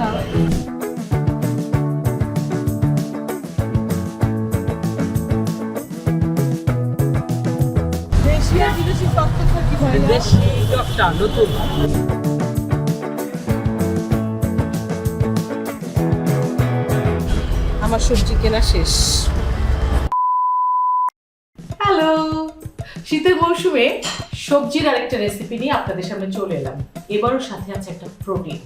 না? বিদেশি কি হয় দেশি নতুন। আমার সবজি কেনা শেষ। হ্যালো শীতের মৌসুমে সবজির আরেকটা রেসিপি নিয়ে আপনাদের সামনে চলে এলাম। এবারও সাথে আছে একটা প্রোটিন,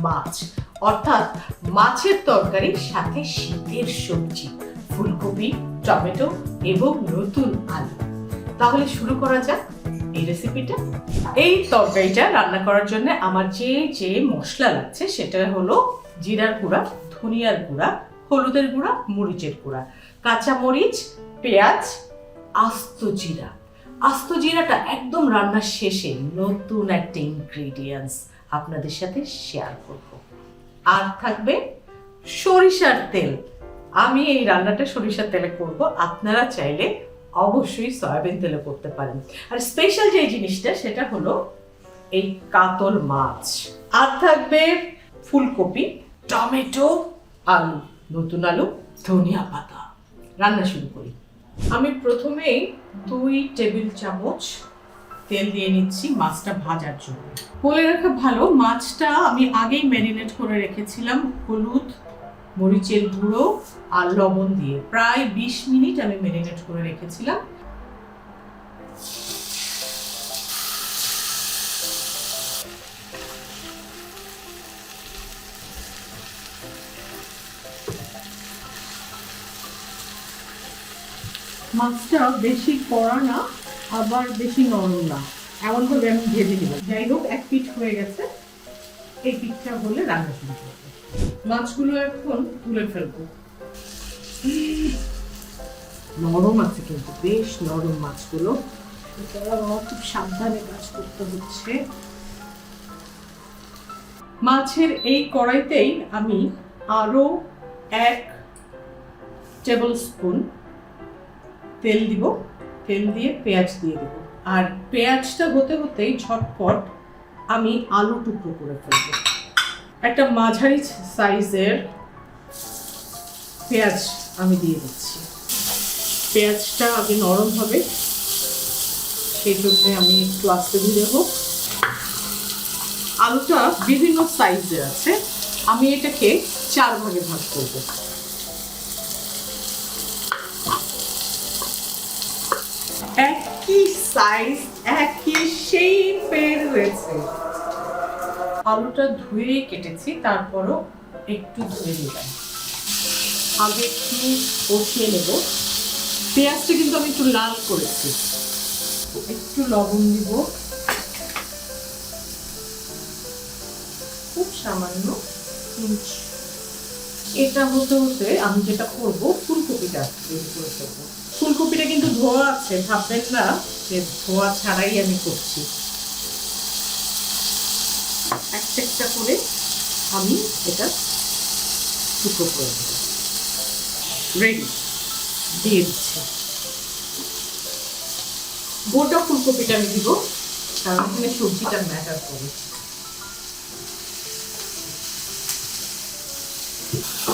মাছ। অর্থাৎ মাছের তরকারি সাথে শীতের সবজি, ফুলকপি, টমেটো এবং নতুন আলু। তাহলে শুরু করা যাক এই রেসিপিটা এই তরকারিটা রান্না করার জন্য আমার যে যে মশলা লাগছে সেটা হলো জিরার গুঁড়া, ধনিয়ার গুঁড়া, হলুদের গুঁড়া, মরিচের গুঁড়া কাঁচা মরিচ পেঁয়াজ, আস্ত জিরা। আস্ত জিরাটা একদম রান্নার শেষে নতুন একটা ইনগ্রেডিয়েন্টস আপনাদের সাথে শেয়ার করব। আর থাকবে সরিষার তেল। আমি এই রান্নাটা সরিষার তেলে করব। আপনারা চাইলে অবশ্যই সয়াবিন তেলে করতে পারেন। আর স্পেশাল যে জিনিসটা, সেটা হলো এই কাতল মাছ। আর থাকবে ফুলকপি, টমেটো, আলু, নতুন আলু, ধনিয়া পাতা। রান্না শুরু করি। আমি প্রথমেই দুই টেবিল চামচ তেল দিয়ে নিচ্ছি মাছটা ভাজার জন্য। বলে রাখা ভালো, মাছটা আমি আগেই ম্যারিনেট করে রেখেছিলাম হলুদ, মরিচের গুঁড়ো আর লবণ দিয়ে। প্রায় বিশ মিনিট আমি ম্যারিনেট করে রেখেছিলাম। মাছটা বেশি কড়া না, আবার বেশি নরম না। এমনভাবে আমি ভেজে নিব। যাই হোক, এক পিঠ হয়ে গেছে। এই পিঠটা হলে রান্না শুরু করব। মাছগুলো এখন তুলে ফেলব। নরম আছে কিন্তু, বেশ নরম মাছগুলো। খুব সাবধানে কাজ করতে হচ্ছে। মাছের এই কড়াইতেই আমি আরও এক টেবিল স্পুন তেল দিব, তেল দিয়ে পেঁয়াজ দিয়ে দেব। আর পেঁয়াজটা হতে হতেই ঝটপট আমি আলু টুকরো করে ফেলব। একটা মাঝারি সাইজের পেঁয়াজ আমি দিয়ে দিচ্ছি। পেঁয়াজটা আগে নরম হবে। সেই জন্য আমি একটু আস্তে ধীরে হোক আলুটা বিভিন্ন সাইজের আছে। আমি এটাকে চার ভাগে ভাগ করব। একই সাইজ একই শেপের হয়েছে। আলুটা ধুয়ে কেটেছি, তারপরও একটু ধুয়ে নিলাম। আগে একটু কষিয়ে নেব। পেঁয়াজটা কিন্তু আমি একটু লাল করেছি। একটু লবণ দিব। খুব সামান্য পিঞ্চ এটা হতে হতে আমি যেটা করব, ফুলকপিটা রেডি করে ফেলব। ফুলকপিটা কিন্তু ধোয়া আছে, ভাববেন না যে ধোয়া ছাড়াই আমি করছি। একটা করে আমি এটা টুকরো করে রেডি দিয়ে দিচ্ছি। গোটা ফুলকপিটা আমি দিব, কারণ এখানে সবজিটা ম্যাটার করে।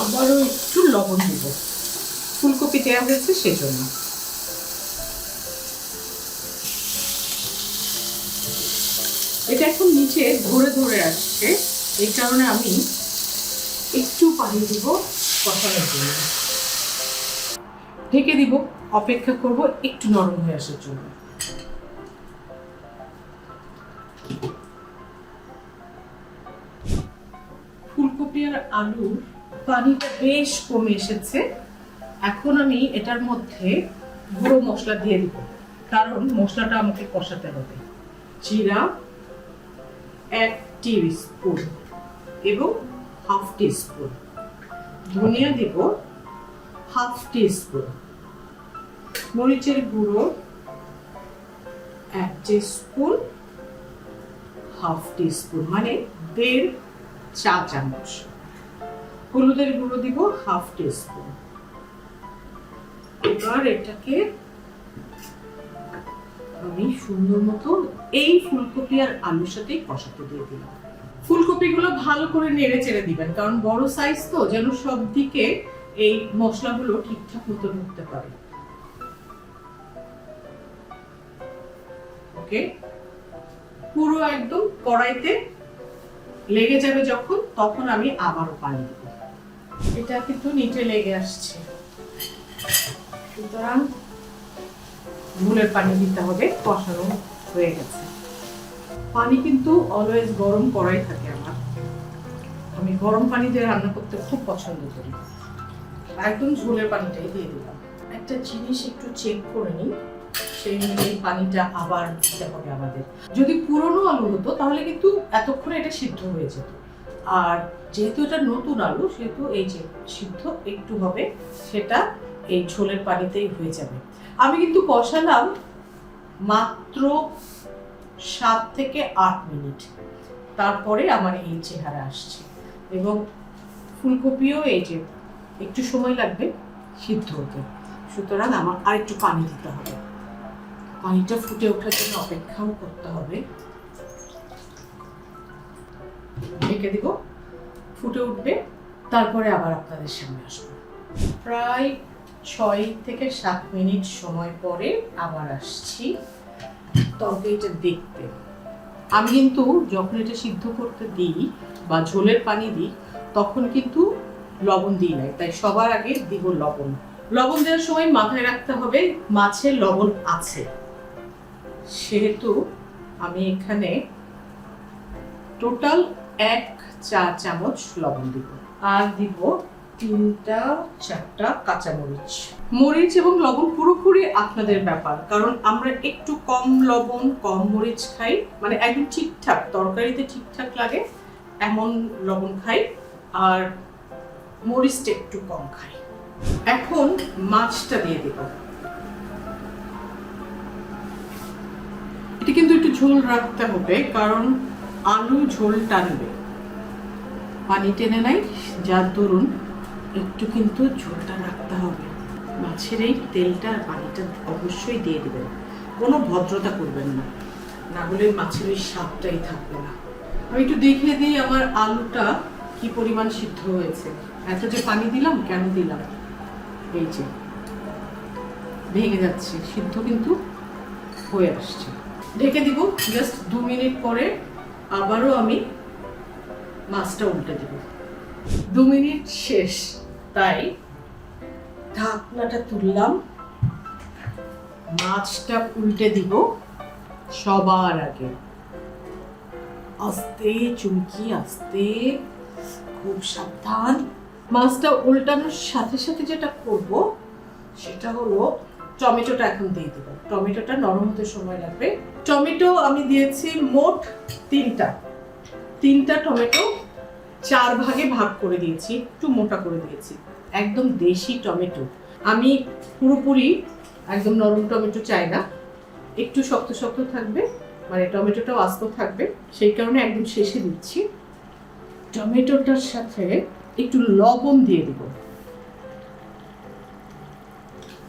আবারও একটু লবণ দিব। ফুলকপি দেওয়া হয়েছে সেজন্য। এটা এখন নিচে ধরে ধরে আসছে। এই কারণে আমি একটু পানি দিব কষানোর জন্য। ঢেকে দিব, অপেক্ষা করব একটু নরম হয়ে আসার জন্য। ফুলকপি আর আলুর পানিটা বেশ কমে এসেছে। এখন আমি এটার মধ্যে গুঁড়ো মশলা দিয়ে দিব। কারণ মশলাটা আমাকে কষাতে হবে। জিরা এক স্পুন এবং হাফ টি স্পুন ধনিয়া দিব হাফ টি স্পুন মরিচের গুঁড়ো এক স্পুন হাফ টি স্পুন মানে দেড় চা চামচ হলুদের গুঁড়ো দিব হাফ টি স্পুন এবার এটাকে আমি সুন্দর মতো এই ফুলকপি আর আলুর সাথে কষাতে দিয়ে দিলাম। ফুলকপিগুলো ভালো করে নেড়ে চেড়ে দিবেন, কারণ বড় সাইজ তো, যেন সব দিকে এই মশলাগুলো ঠিকঠাক মতো ঢুকতে পারে। ওকে? পুরো একদম কড়াইতে লেগে যাবে যখন, তখন আমি আবারও পানি দেব। এটা কিন্তু নিচে লেগে আসছে। সুতরাং ভুলের পানি দিতে হবে, কষানো হয়ে গেছে। পানি কিন্তু অলওয়েজ গরম করাই থাকে আমার। আমি গরম পানি দিয়ে রান্না করতে খুব পছন্দ করি। একদম ঝোলের পানিটাই দিয়ে দিলাম। একটা জিনিস একটু চেক করে নিই, সেই অনুযায়ী পানিটা আবার দিতে হবে আমাদের। যদি পুরনো আলু হতো, তাহলে কিন্তু এতক্ষণে এটা সিদ্ধ হয়ে যেত। আর যেহেতু এটা নতুন আলু, সেহেতু এই যে সিদ্ধ একটু হবে, সেটা এই ঝোলের পানিতেই হয়ে যাবে। আমি কিন্তু কষালাম মাত্র সাত থেকে আট মিনিট। তারপরে আমার এই চেহারা আসছে এবং ফুলকপিও এই যে একটু সময় লাগবে সিদ্ধ হতে। সুতরাং আমার আরেকটু পানি দিতে হবে। পানিটা ফুটে ওঠার জন্য অপেক্ষাও করতে হবে। ঢেকে দিব, ফুটে উঠবে, তারপরে আবার আপনাদের সামনে আসব। প্রায় ছয় থেকে সাত মিনিট সময় পরে আবার আসছি। তবে এটা দেখতে। আমি কিন্তু যখন এটা সিদ্ধ করতে দিই বা ঝোলের পানি দিই, তখন কিন্তু লবণ দিই নাই তাই সবার আগে দিব লবণ। লবণ দেওয়ার সময় মাথায় রাখতে হবে মাছে লবণ আছে। সেহেতু আমি এখানে টোটাল এক চা চামচ লবণ দিব। আর দিব তিনটা, চারটা কাঁচামরিচ। মরিচ এবং লবণ পুরোপুরি আপনাদের ব্যাপার, কারণ আমরা একটু কম লবণ, কম মরিচ খাই। মানে একদম ঠিকঠাক, তরকারিতে ঠিকঠাক লাগে, এমন লবণ খাই, আর মরিচটা একটু কম খাই। এখন মাছটা দিয়ে দেব। এটা কিন্তু একটু ঝোল রাখতে হবে, কারণ আলু ঝোল টানবে পানি টেনে নাই যার দরুন একটু কিন্তু ঝোলটা রাখতে হবে। মাছের এই তেলটা পানিটা অবশ্যই দিয়ে দেবেন। কোনো ভদ্রতা করবেন না। না হলে মাছের ওই স্বাদটাই থাকবে না। আমি একটু দেখে দিই আমার আলুটা কি পরিমাণ সিদ্ধ হয়েছে। এত যে পানি দিলাম, কেন দিলাম? এই যে, ভেঙে যাচ্ছে। সিদ্ধ কিন্তু হয়ে আসছে। ঢেকে দিব জাস্ট দু মিনিট পরে আবারও আমি মাছটা উল্টে দেব। দু মিনিট শেষ। তাই ঢাকনাটা তুললাম। মাছটা উল্টে দিব সবার আগে। আস্তে, চুমকি, আস্তে, খুব সাবধান। মাছটা উল্টানোর সাথে সাথে যেটা করব, সেটা হলো টমেটোটা এখন দিয়ে দেবো। টমেটোটা নরম হতে সময় লাগবে। টমেটো আমি দিয়েছি মোট তিনটা। তিনটা টমেটো চার ভাগে ভাগ করে দিয়েছি, একটু মোটা করে দিয়েছি। একদম দেশি টমেটো। আমি পুরোপুরি একদম নরম টমেটো চাই না। একটু শক্ত শক্ত থাকবে মানে টমেটোটাও আস্ত থাকবে। সেই কারণে একদম শেষে দিচ্ছি। টমেটোটার সাথে একটু লবণ দিয়ে দিব।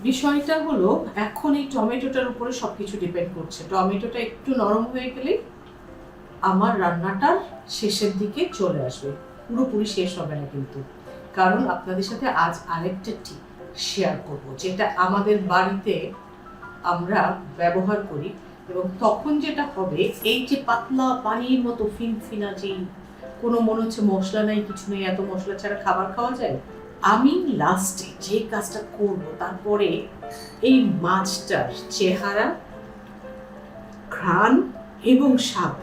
বিষয়টা হলো, এখন এই টমেটোটার উপরে সবকিছু ডিপেন্ড করছে। টমেটোটা একটু নরম হয়ে গেলে আমার রান্নাটার শেষের দিকে চলে আসবে। পুরোপুরি শেষ হবে না কিন্তু। কারণ আপনাদের সাথে আজ আরেকটা টিপ শেয়ার করব, যেটা আমাদের বাড়িতে আমরা ব্যবহার করি এবং তখন যেটা হবে, এই যে পাতলা পানির মতো ফিনফিনা যেই কোনো মনে হচ্ছে মশলা নাই, কিছু নেই, এত মশলা ছাড়া খাবার খাওয়া যায়? আমি লাস্টে যে কাজটা করব, তারপরে এই মাছটার চেহারা, ঘ্রাণ এবং স্বাদ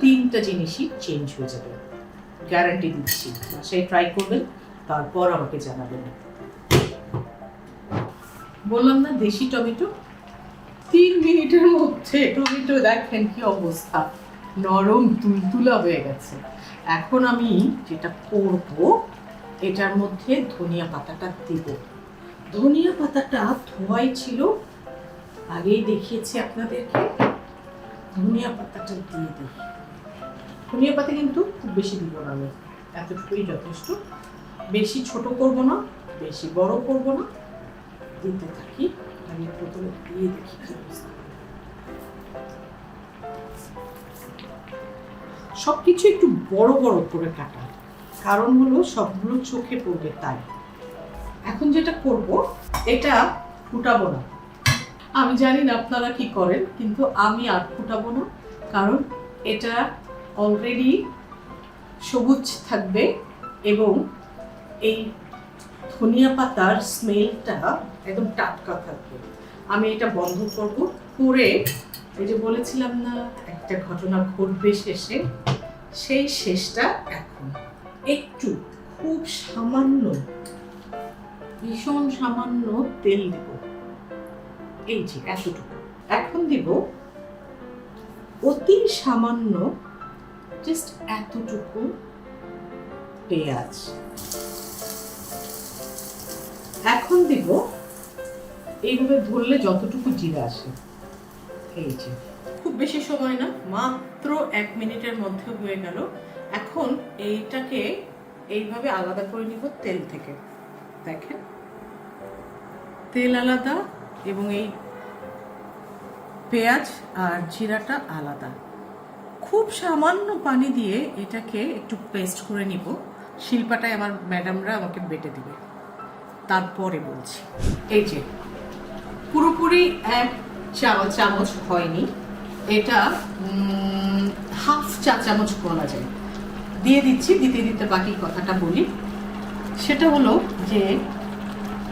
তিনটা জিনিসই চেঞ্জ হয়ে যাবে। গ্যারান্টি দিচ্ছি। বাসায় ট্রাই করবেন তারপর আমাকে জানাবেন বললাম না, দেশি টমেটো? তিন মিনিটের মধ্যে টমেটো, দেখেন কি অবস্থা। নরম তুলতুলা হয়ে গেছে। এখন আমি যেটা করব, এটার মধ্যে ধনিয়া পাতাটা দেব। ধনিয়া পাতাটা ধোয়াই ছিল, আগেই দেখিয়েছি আপনাদেরকে। ধনিয়া পাতাটা দিয়ে দিই। ধনিয়া পাতা কিন্তু খুব বেশি দিব না আমি, এতটুকুই যথেষ্ট। বেশি ছোট করব না, বেশি বড় করব না, দিতে থাকি। আমি প্রথমে দিয়ে দেখি সব কিছু একটু বড় বড় করে কাটা। কারণ হলো সবগুলো চোখে পড়বে তাই। এখন যেটা করব, এটা ফুটাবো না। আমি জানি না আপনারা কি করেন, কিন্তু আমি আর ফুটাবো না, কারণ এটা অলরেডি সবুজ থাকবে এবং এই ধনিয়া পাতার স্মেলটা একদম টাটকা থাকবে। আমি এটা বন্ধ করব, করে এই যে বলেছিলাম না, একটা ঘটনা ঘটবে শেষে, সেই শেষটা এখন। একটু খুব সামান্য, ভীষণ সামান্য তেল দিব। এই যে, এতটুকু। এখন দিব অতি সামান্য জাস্ট এতটুকু পেঁয়াজ। এখন দিব এইভাবে ধরলে যতটুকু জিরা আসে। এই যে। খুব বেশি সময় না, মাত্র এক মিনিটের মধ্যে হয়ে গেল। এখন এইটাকে এইভাবে আলাদা করে নিব তেল থেকে। দেখেন? তেল আলাদা এবং এই পেঁয়াজ আর জিরাটা আলাদা। খুব সামান্য পানি দিয়ে এটাকে একটু পেস্ট করে নিব। শিল্পাটায় আমার ম্যাডামরা আমাকে বেটে দিবে। তারপরে বলছি। এই যে, পুরোপুরি এক চামচ হয়নি। এটা হাফ চা চামচ বলা যায়। দিয়ে দিচ্ছি, দিতে দিতে বাকি কথাটা বলি। সেটা হলো যে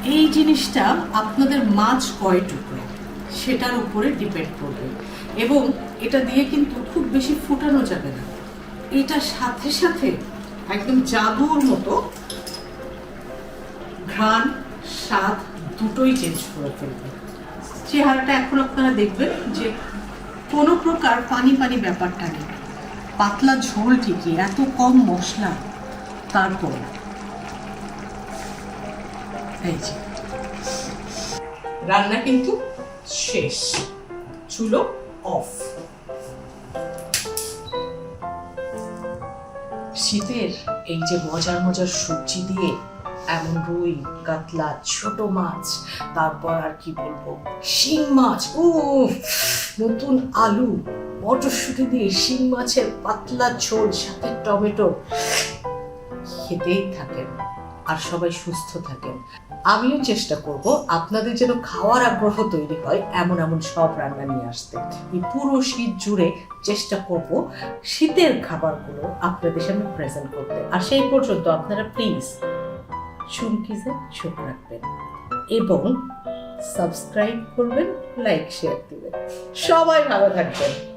এই জিনিসটা আপনাদের মাছ কয় টুকরো? সেটার উপরে ডিপেন্ড করবে। এবং এটা দিয়ে কিন্তু খুব বেশি ফুটানো যাবে না। এটা সাথে সাথে একদম জাদুর মতো ঘ্রাণ, স্বাদ দুটোই চেঞ্জ করে ফেলবে। চেহারাটা এখন আপনারা দেখবেন যে কোনো প্রকার পানি পানি ব্যাপারটা নেই। পাতলা ঝোল ঠিকই, এত কম মশলা, তারপর। রান্না কিন্তু শেষ। চুলো অফ শীতের এই যে মজার মজার সবজি দিয়ে এমন রুই, কাতলা, ছোট মাছ, তারপর আর কি বলব? শিং মাছ। ও নতুন আলু, মটরশুঁটি দিয়ে শিং মাছের পাতলা ঝোল, সাথে টমেটো। খেতেই থাকেন। আর সবাই সুস্থ থাকেন। আমিও চেষ্টা করব আপনাদের যেন খাওয়ার আগ্রহ তৈরি হয় এমন এমন সব রান্না নিয়ে আসতে। এই পুরো শীত জুড়ে চেষ্টা করব শীতের খাবারগুলো আপনাদের সামনে প্রেজেন্ট করতে। আর সেই পর্যন্ত আপনারা প্লিজ চুমকিজে চোখ রাখবেন এবং সাবস্ক্রাইব করবেন লাইক শেয়ার দিবেন। সবাই ভালো থাকবেন।